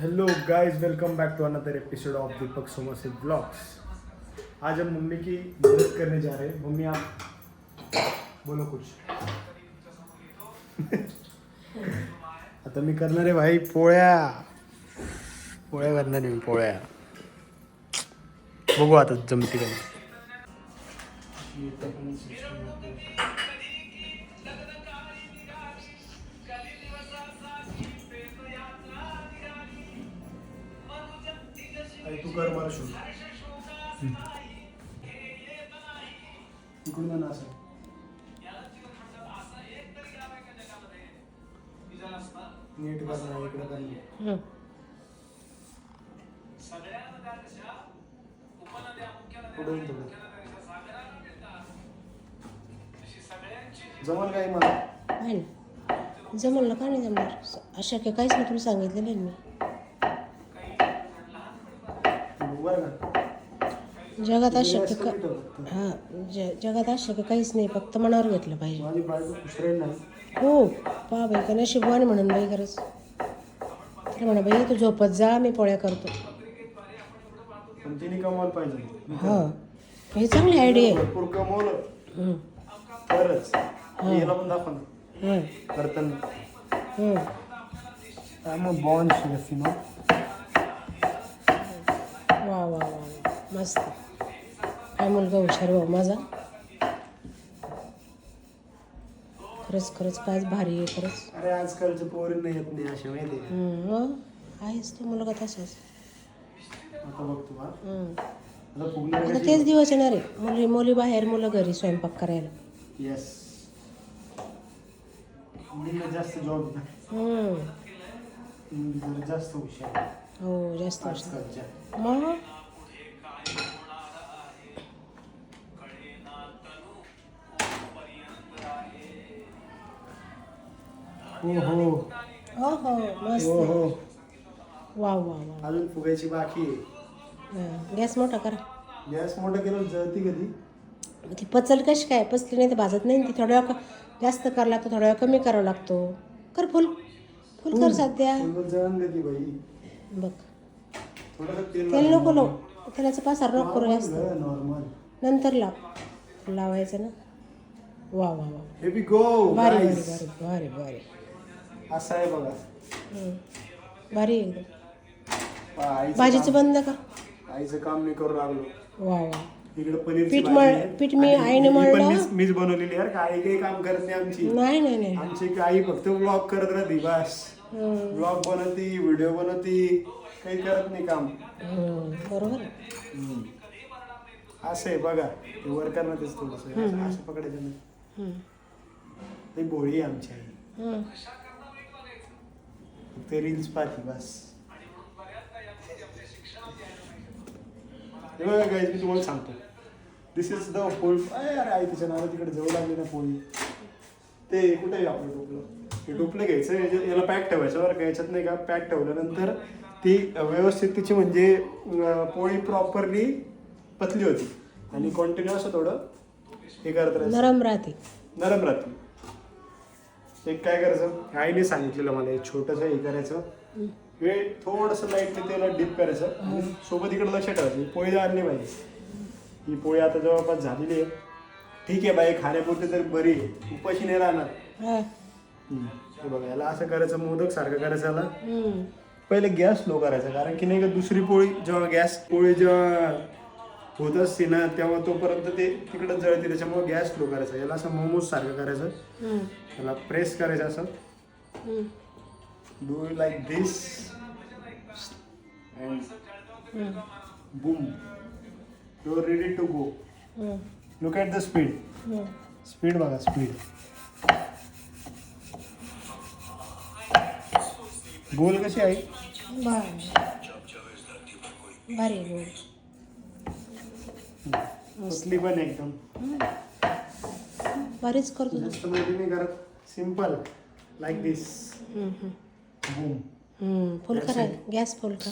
Hello guys welcome back to another episode of Deepak Somse blogs आज हम mummy की मदद करने जा रहे हैं। मम्मी आप बोलो कुछ। आता मी करणार आहे भाई पोळ्या. पोळ्या करणार आहे मी पोळ्या. बघू आता जमती का नाही. आणि तू कर मला शूट इकडून ये ना असं नीट ना इकडे कर ना. पुढे ये थोडं. जमल काय मला ना जमल ना का नाही जमणार अशक्य काहीच नाही तुला सांगितलेलं आहे मी बरं का जगात अशक्य गॅस का. हां ज जगात अशक्य काहीच नाही फक्त मनावर घेतलं पाहिजे. हो पहा बाई का नशिबवान म्हणून बाई खरंच. तर म्हणा बाई तू झोपत जा मी पोळ्या करतो. हां. हे चांगली आयडिया आहे. भरपूर कमवलं. तरच याला पण दाखव ना. करताना. I'm a वा वा. मस्त. काय मुलगा हुशार भाऊ माझा. खरंच खरंच काय भारी आहे खरंच. अरे आजकालच्या पोरींना येत नाही असे माहिती आहे हं, मग आहेच तो मुलगा तसाच. आता हा. तेच दिवस येणार आहे. मुली मुली बाहेर मुलं घरी स्वयंपाक करायला. येस मुलींना जास्त जॉब हं. जरा जास्त हुशार हो जास्त. आजकालच्या. मग? हो हो. हो हो मस्त. हो वा वा वा अजून फुगायची बाकी आहे. हं. गॅस मोठा करा. गॅस मोठं केलं जळती कधी? ती पचल कशी काय? पचली नाही तर भाजत नाही ती थोड्या वेळ क- जास्त करावं लागतो थोड्या वेळ कमी करावं लागतो. कर फुल. फुल कर सध्या. फुल जळण कधी बाई? बघ. थोडंसं तेल तेल नको लावू. तेलाचा पासार नको करू जास्त. नॉर्मल. नंतर लाव. लावायचं ना. वा वा वा हे बी गो भारी भारी भारी भारी भारी. असं आहे बघा. भारी आहे एकदम. पहा, आईचं भाजीचं बंद कर काम- आईचं काम मी करू लागलो. वा वा. इकडे पनीरची पीठ मळ. पीठ मी आईने मळलं. मीच- बनवलेली आहे का? आई काही काम करत नाही आमची. नाही नाही नाही. आमची आई फक्त ब्लॉग करत राहते बस. हं. ब्लॉग बनवती व्हिडिओ बनवती काही करत नाही काम. बरोबर आहे. असं आहे बघा. ते वर करणार तेच थोडस. असं पकडायचं नाही. हं. ते भोळी आहे आमची आई. हं. फक्त रील्स पाहते बस. guys, मी तुम्हाला सांगतो. दिस इज द पोळी अरे आई तिच्या नावाला तिकडे जवळ लागली ना पोळी ते कुठे आपलं टोपलं? हे टोपलं घ्यायचं याच्यात- याला पॅक ठेवायचं बरं का? याच्यात नाही का पॅक ठेवल्यानंतर ती व्यवस्थित तिची म्हणजे पोळी प्रॉपरली पतली होती. आणि कंटिन्यू असं थोडं हे करत राहायचं. नरम राहते. नरम राहते. एक काय करायचं? आईने सांगितलेलं मला एक छोटंसं हे करायचं. हे थोडंसं लाईटली त्याला डिप करायचं. आणि सोबत इकडे लक्ष ठेवायचं ही पोळी आणली पाहिजे ही पोळी आता जवळपास झालेली आहे. ठीक आहे बाई खाण्यापुरती तर बरी आहे. उपाशी नाही राहणार. हा. हे बघा याला असं करायचं मोदक सारखं करायचं याला. हं. पहिले गॅस लो करायचा कारण की नाही का दुसरी पोळी जेव्हा गॅस पोळी जेव्हा होत असते ना तेव्हा तोपर्यंत ते तिकडं जळते त्याच्यामुळे गॅस लो करायचा याला असं मोमोज सारखं करायचं. त्याला प्रेस करायचं असं. Do like this and. Boom you are ready to go. Look at the speed. Speed बघा स्पीड गोल कशी आहे भारी गोड. कसली पण एकदम भारीच करतो. जास्त मोठी नाही करत simple like this. Boom. Full करा गॅस फुल कर